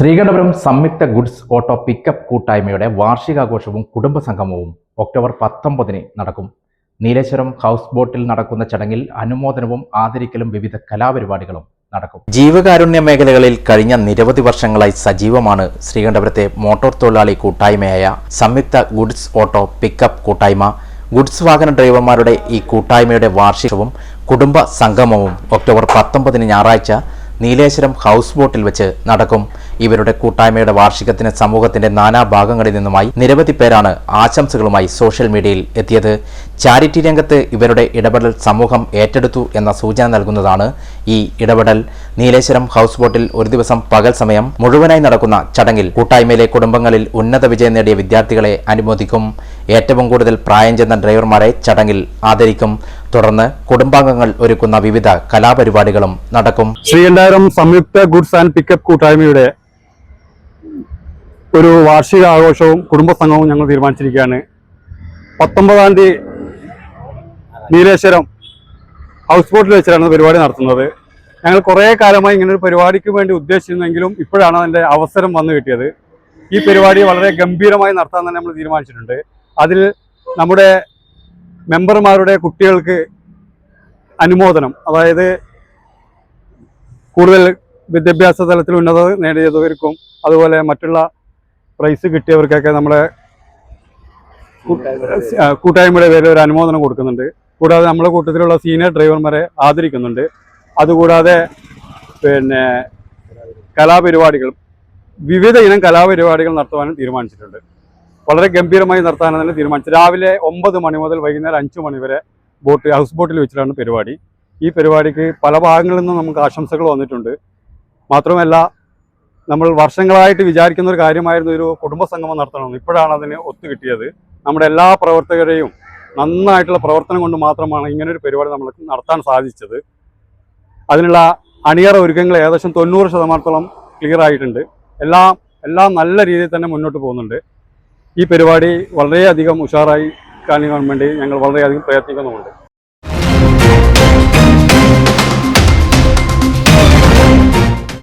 ശ്രീകണ്ഠപുരം സംയുക്ത goods auto pickup കൂട്ടായ്മയുടെ വാർഷികാഘോഷവും കുടുംബസംഗമവും October പത്തൊമ്പതിന് നടക്കും. നീലേശ്വരം ഹൗസ് ബോട്ടിൽ നടക്കുന്ന ചടങ്ങിൽ അനുമോദനവും ആദരിക്കലും വിവിധ കലാപരിപാടികളും നടക്കും. ജീവകാരുണ്യ മേഖലകളിൽ കഴിഞ്ഞ നിരവധി വർഷങ്ങളായി സജീവമാണ് ശ്രീകണ്ഠപുരത്തെ മോട്ടോർ തൊഴിലാളി കൂട്ടായ്മയായ സംയുക്ത ഗുഡ്സ് ഓട്ടോ പിക്കപ്പ് കൂട്ടായ്മ. ഗുഡ്സ് വാഹന ഡ്രൈവർമാരുടെ ഈ കൂട്ടായ്മയുടെ വാർഷികവും കുടുംബ സംഗമവും ഒക്ടോബർ പത്തൊമ്പതിന് ഞായറാഴ്ച നീലേശ്വരം ഹൗസ് ബോട്ടിൽ വെച്ച് നടക്കും. ഇവരുടെ കൂട്ടായ്മയുടെ വാർഷികത്തിന് സമൂഹത്തിന്റെ നാനാഭാഗങ്ങളിൽ നിന്നുമായി നിരവധി പേരാണ് ആശംസകളുമായി സോഷ്യൽ മീഡിയയിൽ എത്തിയത്. ചാരിറ്റി രംഗത്ത് ഇവരുടെ ഇടപെടൽ സമൂഹം ഏറ്റെടുത്തു എന്ന സൂചന നൽകുന്നതാണ് ഈ ഇടപെടൽ. നീലേശ്വരം ഹൗസ് ബോട്ടിൽ ഒരു ദിവസം പകൽ സമയം മുഴുവനായി നടക്കുന്ന ചടങ്ങിൽ കൂട്ടായ്മയിലെ കുടുംബങ്ങളിൽ ഉന്നത വിജയം നേടിയ വിദ്യാർത്ഥികളെ അനുമോദിക്കും. ഏറ്റവും കൂടുതൽ പ്രായം ചെന്ന ഡ്രൈവർമാരെ ചടങ്ങിൽ ആദരിക്കും. തുടർന്ന് കുടുംബാംഗങ്ങൾ ഒരുക്കുന്ന വിവിധ കലാപരിപാടികളും നടക്കും. ശ്രീകണ്ഠാരം സംയുക്ത ഗുഡ്സ് ആൻഡ് പിക്കപ്പ് കൂട്ടായ്മയുടെ ഒരു വാർഷിക ആഘോഷവും കുടുംബസംഘവും ഞങ്ങൾ തീരുമാനിച്ചിരിക്കുകയാണ്. പത്തൊമ്പതാം തീയതി നീലേശ്വരം ഹൗസ് ബോട്ടിൽ വെച്ചിട്ടാണ് പരിപാടി നടത്തുന്നത്. ഞങ്ങൾ കുറേ കാലമായി ഇങ്ങനെ ഒരു പരിപാടിക്ക് വേണ്ടി ഉദ്ദേശിച്ചിരുന്നെങ്കിലും ഇപ്പോഴാണ് അതിന്റെ അവസരം വന്നു കിട്ടിയത്. ഈ പരിപാടി വളരെ ഗംഭീരമായി നടത്താൻ തന്നെ നമ്മൾ തീരുമാനിച്ചിട്ടുണ്ട്. അതിൽ നമ്മുടെ മെമ്പർമാരുടെ കുട്ടികൾക്ക് അനുമോദനം അതായത് കൂടുതൽ വിദ്യാഭ്യാസ തലത്തിൽ ഉന്നത നേടിയവർക്കും അതുപോലെ മറ്റുള്ള പ്രൈസ് കിട്ടിയവർക്കൊക്കെ നമ്മുടെ കൂട്ടായ്മയുടെ പേരിൽ ഒരു അനുമോദനം കൊടുക്കുന്നുണ്ട്. കൂടാതെ നമ്മുടെ കൂട്ടത്തിലുള്ള സീനിയർ ഡ്രൈവർമാരെ ആദരിക്കുന്നുണ്ട്. അതുകൂടാതെ പിന്നെ കലാപരിപാടികൾ വിവിധ ഇനം കലാപരിപാടികൾ നടത്തുവാനും തീരുമാനിച്ചിട്ടുണ്ട്. വളരെ ഗംഭീരമായി നടത്താനാണ് തന്നെ തീരുമാനിച്ചത് രാവിലെ ഒമ്പത് മണി മുതൽ വൈകുന്നേരം അഞ്ച് മണി വരെ ബോട്ട് ഹൗസ് ബോട്ടിൽ വെച്ചിട്ടാണ് പരിപാടി. ഈ പരിപാടിക്ക് പല ഭാഗങ്ങളിൽ നിന്നും നമുക്ക് ആശംസകൾ വന്നിട്ടുണ്ട്. മാത്രമല്ല നമ്മൾ വർഷങ്ങളായിട്ട് വിചാരിക്കുന്ന ഒരു കാര്യമായിരുന്നു ഒരു കുടുംബസംഗമം നടത്തണമെന്ന്. ഇപ്പോഴാണ് അതിന് ഒത്തുകിട്ടിയത്. നമ്മുടെ എല്ലാ പ്രവർത്തകരെയും നന്നായിട്ടുള്ള പ്രവർത്തനം കൊണ്ട് മാത്രമാണ് ഇങ്ങനെ ഒരു പരിപാടി നമ്മൾ നടത്താൻ സാധിച്ചത്. അതിനുള്ള അണിയറ ഒരുക്കങ്ങൾ ഏകദേശം തൊണ്ണൂറ് ശതമാനത്തോളം ക്ലിയർ ആയിട്ടുണ്ട്. എല്ലാം എല്ലാം നല്ല രീതിയിൽ തന്നെ മുന്നോട്ട് പോകുന്നുണ്ട്. ഈ പരിപാടി വളരെയധികം ഉഷാറായി കാണിക്കാൻ വേണ്ടി ഞങ്ങൾ വളരെയധികം പ്രയത്നിക്കുന്നുമുണ്ട്.